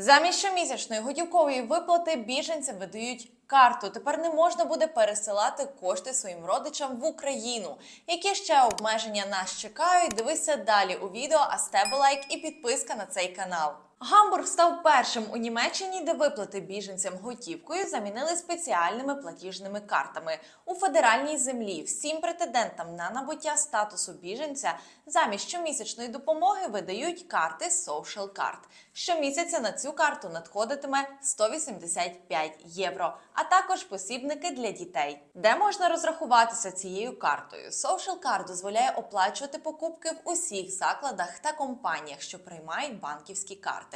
Замість щомісячної готівкової виплати біженцям видають карту. Тепер не можна буде пересилати кошти своїм родичам в Україну. Які ще обмеження нас чекають? Дивися далі у відео, а стебе лайк і підписка на цей канал. Гамбург став першим у Німеччині, де виплати біженцям готівкою замінили спеціальними платіжними картами у федеральній землі. Всім претендентам на набуття статусу біженця замість щомісячної допомоги видають карти Social Card. Щомісяця на цю карту надходитиме 185 євро, а також посібники для дітей. Де можна розрахуватися цією картою? Social Card дозволяє оплачувати покупки в усіх закладах та компаніях, що приймають банківські карти.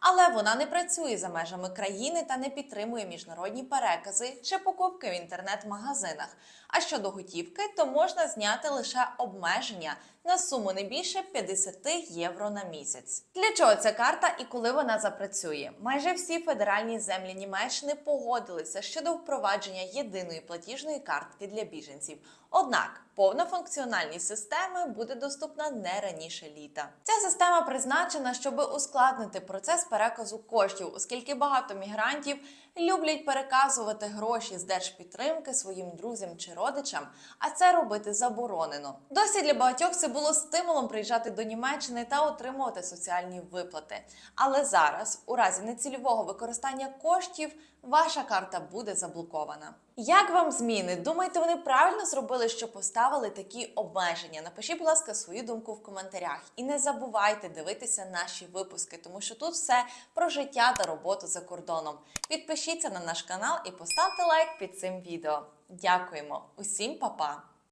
Але вона не працює за межами країни та не підтримує міжнародні перекази чи покупки в інтернет-магазинах. А щодо готівки, то можна зняти лише обмеження на суму не більше 50 євро на місяць. Для чого ця карта і коли вона запрацює? Майже всі федеральні землі Німеччини погодилися щодо впровадження єдиної платіжної картки для біженців. Однак повна функціональність системи буде доступна не раніше літа. Ця система призначена, щоб ускладнити процес переказу коштів, оскільки багато мігрантів люблять переказувати гроші з держпідтримки своїм друзям чи родичам, а це робити заборонено. Досі для багатьох це було стимулом приїжджати до Німеччини та отримувати соціальні виплати. Але зараз, у разі нецільового використання коштів, ваша карта буде заблокована. Як вам зміни? Думаєте, вони правильно зробили, що поставили такі обмеження? Напишіть, будь ласка, свою думку в коментарях. І не забувайте дивитися наші випуски, тому що тут все про життя та роботу за кордоном. Підпишіться на наш канал і поставте лайк під цим відео. Дякуємо усім, па-па!